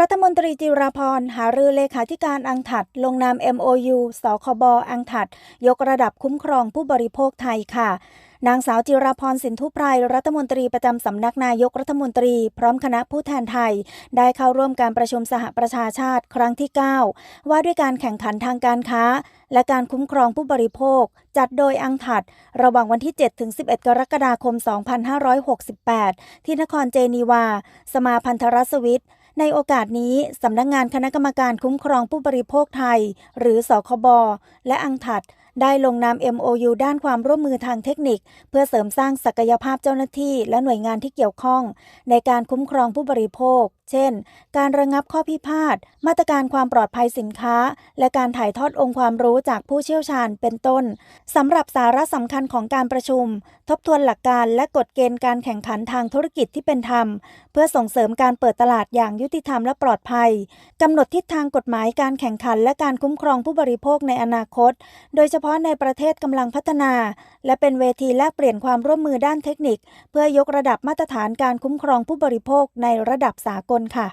รัฐมนตรีจิราพรหารือเลขาธิการอังถัด ลงนาม MOU สคบอังถัด ยกระดับคุ้มครองผู้บริโภคไทยค่ะนางสาวจิราพรสินทุไพรรัฐมนตรีประจำสำนักนายกรัฐมนตรี พร้อมคณะผู้แทนไทย ได้เข้าร่วมการประชุมสหประชาชาติครั้งที่ 9 ว่าด้วยการแข่งขันทางการค้า และการคุ้มครองผู้บริโภค จัดโดยอังถัด ระหว่างวันที่7-11 กรกฎาคม 2568 ที่นครเจนีวา สมาพันธรัฐสวิต ในโอกาสนี้สำนักงงานคณะกรรมการคุ้มครองผู้บริโภคไทย หรือสคบและอังถัด ได้ลงนาม MOU ด้านความร่วมมือทางเทคนิค เพื่อเสริมสร้างศักยภาพเจ้าหน้าที่และหน่วยงานที่เกี่ยวข้อง ในการคุ้มครองผู้บริโภค เช่น การระงับข้อพิพาท มาตรการความปลอดภัยสินค้า และการถ่ายทอดองค์ความรู้จากผู้เชี่ยวชาญเป็นต้นสำหรับสาระสำคัญของการประชุม ทบทวนหลักการและกฎเกณฑ์การแข่งขันทางธุรกิจที่เป็นธรรม เพื่อส่งเสริมการเปิดตลาดอย่างยุติธรรมและปลอดภัยกำหนดทิศทางกฎหมายการแข่งขันและการคุ้มครองผู้บริโภคในอนาคต โดยเฉพาะในประเทศกำลังพัฒนา และเป็นเวทีแลกเปลี่ยนความร่วมมือด้านเทคนิค เพื่อยกระดับมาตรฐานการคุ้มครองผู้บริโภคในระดับสากลค่ะ